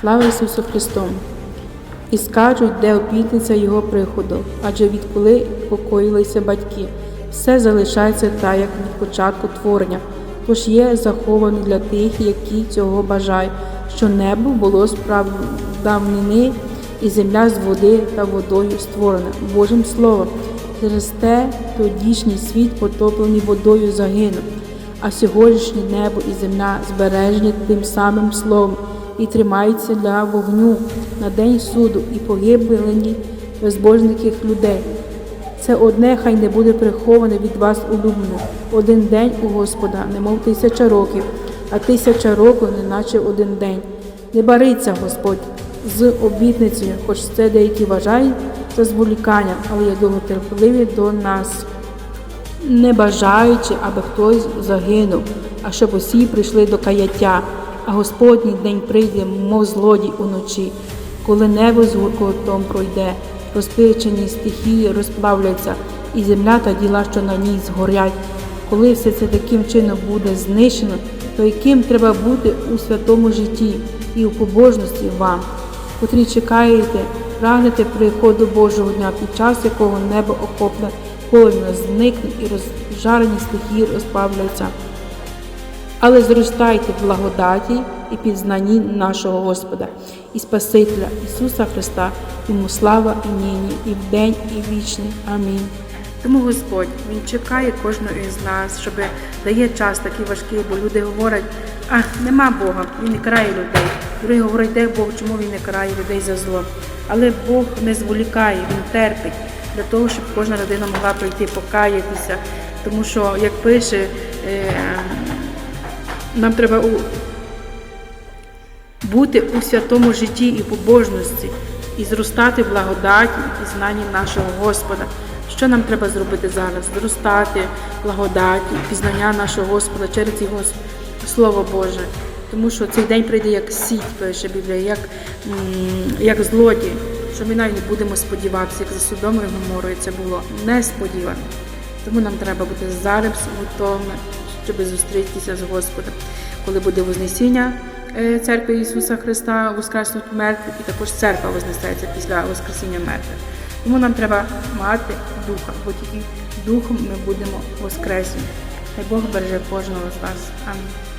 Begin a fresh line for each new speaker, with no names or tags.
Слава Ісусу Христу! І скажуть, де обітниця Його приходу, адже відколи покоїлися батьки, все залишається так, як від початку творення, тож є заховано для тих, які цього бажають, що небо було справдавнини, і земля з води та водою створена Божим Словом. Через те тодішній світ потоплений водою загинув, а сьогоднішнє небо і земля збережені тим самим словом і тримаються для вогню на день суду і погиблені безбожників людей. Це одне хай не буде приховане від вас улюблено. Один день у Господа, немов тисяча років, а тисяча років, неначе один день. Не бариться Господь з обітницею, хоч це деякі вважають за зволікання, але є довготерпеливі до нас не бажаючи, аби хтось загинув, а щоб усі прийшли до каяття. А Господній день прийде, мов злодій уночі, коли небо з гуркотом пройде, розпирчені стихії розплавляться, і земля та діла, що на ній згорять. Коли все це таким чином буде знищено, то яким треба бути у святому житті і у побожності вам, котрі чекаєте, прагнете приходу Божого дня, під час якого небо охопне полум'я зникне і розжарені стихії розплавляться. Але зростайте в благодаті і пізнанні нашого Господа і Спасителя Ісуса Христа, йому слава і нині, і вдень, і вічний. Амінь. Тому Господь Він чекає кожного із нас, щоб дає час такий важкий, бо люди говорять, а нема Бога, Він не карає людей. Другі говорять, де Бог, чому він не карає людей за зло. Але Бог не зволікає, Він терпить для того, щоб кожна людина могла пройти, покаятися. Тому що, як пише, е, нам треба у- бути у святому житті і побожності, і зростати в благодаті і пізнанні нашого Господа. Що нам треба зробити зараз? Зростати благодаті, пізнання нашого Господа через Його Слово Боже. Тому що цей день прийде як сіть, пише Біблія, як, як злодій, що ми навіть не будемо сподіватися, як за Содомою і Гоморою це було несподівано. Тому нам треба бути зараз готовими, щоб зустрітися з Господом, коли буде Вознесіння е, церкви Ісуса Христа, воскреснуть мертвих, і також церква вознесеться після Воскресіння мертвих. Тому нам треба мати духа, бо тільки духом ми будемо воскресні. Хай Бог береже кожного з вас. Амінь.